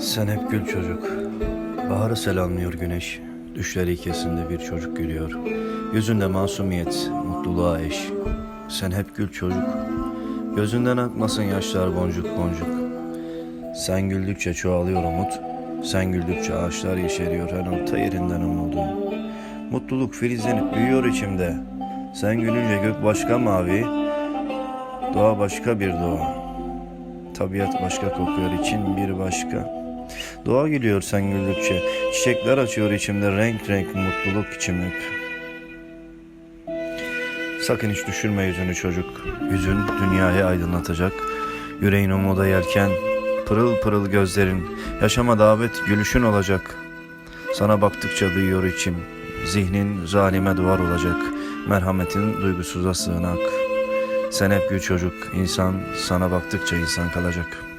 Sen hep gül çocuk. Baharı selamlıyor güneş. Düşleri ikisinde bir çocuk gülüyor. Yüzünde masumiyet, mutluluğa eş. Sen hep gül çocuk. Gözünden akmasın yaşlar boncuk boncuk. Sen güldükçe çoğalıyor umut. Sen güldükçe ağaçlar yeşeriyor her orta yerinden umudum. Mutluluk filizlenip büyüyor içimde. Sen gülünce gök başka mavi, doğa başka bir doğa. Tabiat başka kokuyor için bir başka. Doğa gülüyor sen güldükçe. Çiçekler açıyor içimde renk renk mutluluk içim hep. Sakın hiç düşürme yüzünü çocuk. Yüzün dünyayı aydınlatacak. Yüreğin umuda yelken. Pırıl pırıl gözlerin. Yaşama davet gülüşün olacak. Sana baktıkça duyuyor içim. Zihnin zalime duvar olacak. Merhametin duygusuza sığınak. Sen hep gül çocuk. İnsan sana baktıkça insan kalacak.''